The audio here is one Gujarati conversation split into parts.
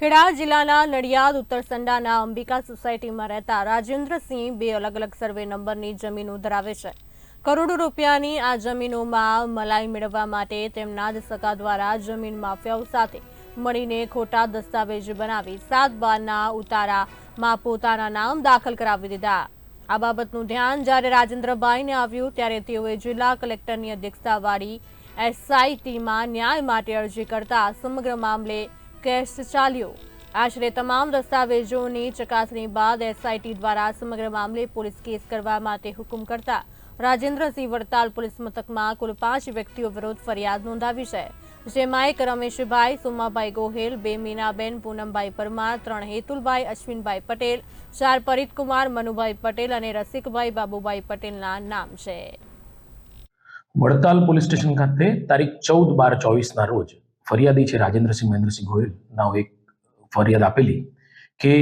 ખેડા જિલ્લાના નડિયાદ ઉત્તરસંડાના અંબિકા સોસાયટીમાં રહેતા રાજેન્દ્રસિંહ બે અલગ અલગ સર્વે નંબરની જમીનો ધરાવે છે. કરોડો રૂપિયાની આ જમીનોમાં મલાઈ મેળવવા માટે તેમના જ સગા દ્વારા જમીન માફિયાઓ સાથે મળીને ખોટા દસ્તાવેજ બનાવી સાત બારના ઉતારામાં પોતાના નામ દાખલ કરાવી દીધા. આ બાબતનું ધ્યાન જ્યારે રાજેન્દ્રભાઈને આવ્યું ત્યારે તેઓએ જિલ્લા કલેક્ટરની અધ્યક્ષતાવાળી એસઆઈટીમાં ન્યાય માટે અરજી કરતા સમગ્ર મામલે કેસ ચાલ્યો. આશરે તમામ દસ્તાવેજોની ચકાસણી બાદ એસઆઈટી દ્વારા સમગ્ર મામલે પોલીસ કેસ કરવા માટે હુકમ કરતા રાજેન્દ્રસિંહ વડતાલ પોલીસ મથકમાં કુલ પાંચ વ્યક્તિઓ વિરુદ્ધ ફરિયાદ નોંધાવી છે, જેમાં એક રમેશભાઈ, સોમાભાઈ ગોહેલ, બે મીનાબેન, પૂનમભાઈ પરમાર, ત્રણ હેતુલભાઈ, અશ્વિનભાઈ પટેલ, ચાર પરિતકુમાર, મનુભાઈ પટેલ અને રસિકભાઈ બાબુભાઈ પટેલના નામ છે. વડતાલ પોલીસ સ્ટેશન ખાતે તારીખ ચૌદ બાર ચોવીસના રોજ ફરિયાદી છે રાજેન્દ્રસિંહ મહેન્દ્રસિંહ ગોયલ નાઓ એક ફરિયાદ આપેલી કે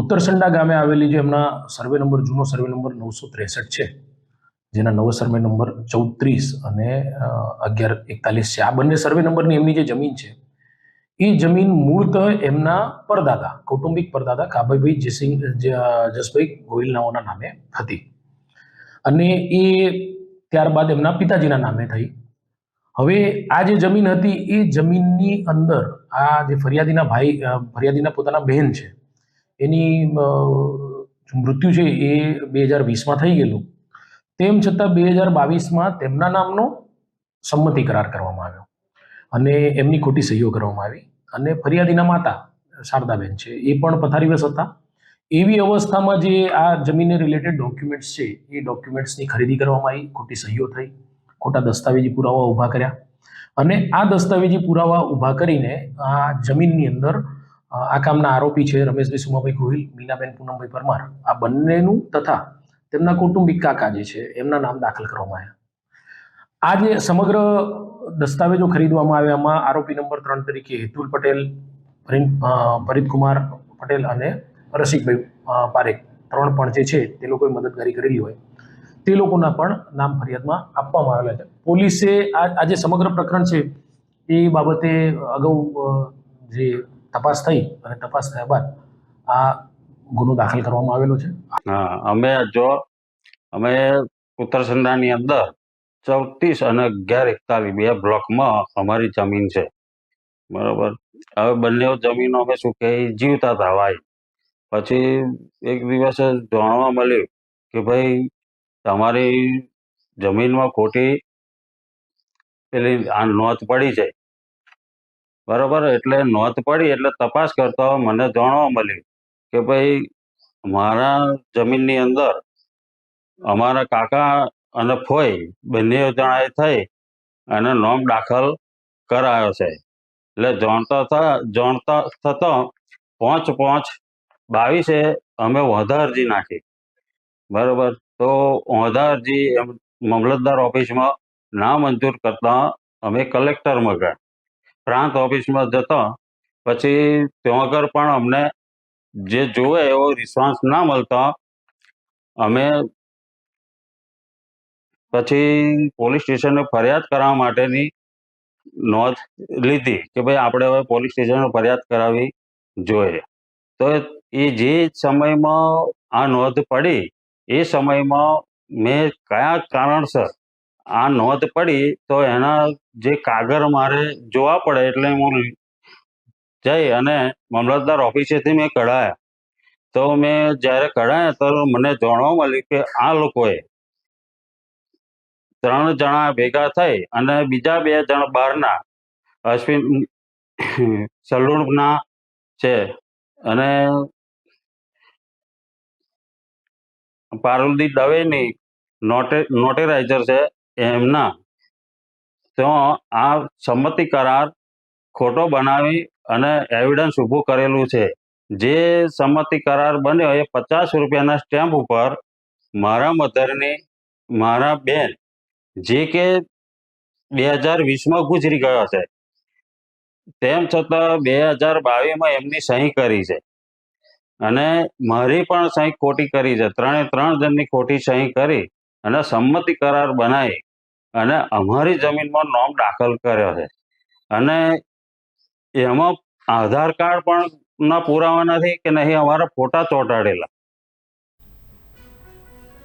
ઉત્તરસંડા ગામે આવેલી જે એમના સર્વે નંબર, જૂનો સર્વે નંબર નવસો ત્રેસઠ છે, જેના નવો સર્વે નંબર ચૌત્રીસ અને અગિયાર એકતાલીસ છે. આ બંને સર્વે નંબરની એમની જે જમીન છે, એ જમીન મૂળતઃ એમના પરદાદા, કૌટુંબિક પરદાદા કાભાઈભાઈ જયસિંહ જસભાઈ ગોહિલ નાઓના નામે હતી. અને એ ત્યારબાદ એમના પિતાજીના નામે થઈ. હવે આ જે જમીન હતી, એ જમીનની અંદર આ જે ફરિયાદીના ભાઈ ફરિયાદીના પોતાના બહેન છે, એની મૃત્યુ છે એ બે હજાર વીસમાં થઈ ગયેલું. તેમ છતાં બે હજાર બાવીસમાં તેમના નામનો સંમતિ કરાર કરવામાં આવ્યો. અને એમની ખોટી સહીઓ કરવામાં આવી. અને ફરિયાદીના માતા, શારદાબેન છે, એ પણ પથારીવશ હતા. એવી અવસ્થામાં જે આ જમીનને રિલેટેડ ડોક્યુમેન્ટ્સ છે, એ ડોક્યુમેન્ટ્સની ખરીદી કરવામાં આવી, ખોટી સહીઓ થઈ. ખોટા દસ્તાવેજી પુરાવા ઊભા કર્યા. અને આ દસ્તાવેજી પુરાવા ઊભા કરીને આ જમીનની અંદર આ કામના આરોપી છે રમેશભાઈ સુમાભાઈ ગોહિલ, મીનાબેન પૂનમભાઈ પરમાર. આ બંનેનું તથા તેમના કૌટુંબિક કાકા જે છે એમના નામ દાખલ કરવામાં આવ્યા. આ જે સમગ્ર દસ્તાવેજો ખરીદવામાં આવ્યામાં આરોપી નંબર ત્રણ તરીકે હેતુલ પટેલ ફરીદકુમાર પટેલ અને રસિકભાઈ પારેખ. ત્રણ પણ જે છે તે લોકોએ મદદગારી કરેલી હોય. તે લોકોના પણ નામ ફરિયાદમાં આપવામાં આવેલા છે. પોલીસે આ જે સમગ્ર પ્રકરણ છે, એ બાબતે અગાઉ જે તપાસ થઈ અને તપાસ થયા બાદ આ ગુનો દાખલ કરવામાં આવેલો છે. હા, અમે જો, અમે ઉત્તરસંડાની અંદર ચોત્રીસ અને અગિયાર એકતાલીસ બે બ્લોકમાં અમારી જમીન છે. બરોબર? હવે બંને જમીનો અમે શું કહે, જીવતા હતા, ભાઈ. પછી એક દિવસે જાણવા મળ્યું કે ભાઈ તમારી જમીનમાં ખોટી પેલી આ નોંધ પડી છે. બરોબર? એટલે નોંધ પડી એટલે તપાસ કરતા મને જાણવા મળ્યું કે ભાઈ મારા જમીનની અંદર અમારા કાકા અને ફોઈ બંને જણાએ થઈ અને નોમ દાખલ કરાયો છે. એટલે જાણતા થા, જાણતા થતો પાંચ પાંચ બાવીસે અમે વધાર અરજી નાખી. બરોબર? તો એમ મામલતદાર ઓફિસમાં ના મંજૂર કરતા અમે કલેક્ટરમાં ગયા પ્રાંત ઓફિસમાં જતા પછી ત્યાં આગળ પણ અમને જે જોવે એવો રિસ્પોન્સ ના મળતા અમે પછી પોલીસ સ્ટેશને ફરિયાદ કરવા માટેની નોંધ લીધી કે ભાઈ આપણે હવે પોલીસ સ્ટેશને ફરિયાદ કરાવવી જોઈએ. તો એ જે સમયમાં આ નોંધ પડી એ સમયમાં મેં કયા કારણસર આ નોંધ પડી તો એના જે કાગળ મારે જોવા પડે એટલે હું જઈ અને મામલતદાર ઓફિસેથી મેં કઢાયા. તો મેં જ્યારે કઢાયા તો મને જાણવા મળ્યું કે આ લોકોએ ત્રણ જણા ભેગા થઈ અને બીજા બે જણ બહારના અશ્વિન સલૂનના છે અને પારુલદી દવેની નોટે, નોટેરાઇઝર છે એમના. તો આ સંમતિ કરાર ખોટો બનાવી અને એવિડન્સ ઊભું કરેલું છે. જે સંમતિ કરાર બન્યો એ પચાસ રૂપિયાના સ્ટેમ્પ ઉપર મારા મધરની, મારા બેન, જે કે બે હજાર વીસમાં ગુજરી ગયો છે. તેમ છતાં બે હજાર બાવીસમાં એમની સહી કરી છે. અને મારી પણ સહી ખોટી કરી છે. ત્રણે ત્રણ જણની ખોટી સહી કરી અને સંમતિ કરાર બનાવી અને અમારી જમીનમાં નોમ દાખલ કર્યો છે. અને એમાં આધાર કાર્ડ પણ ના પુરાવા નથી કે નહીં, અમારા ફોટા ચોંટાડેલા.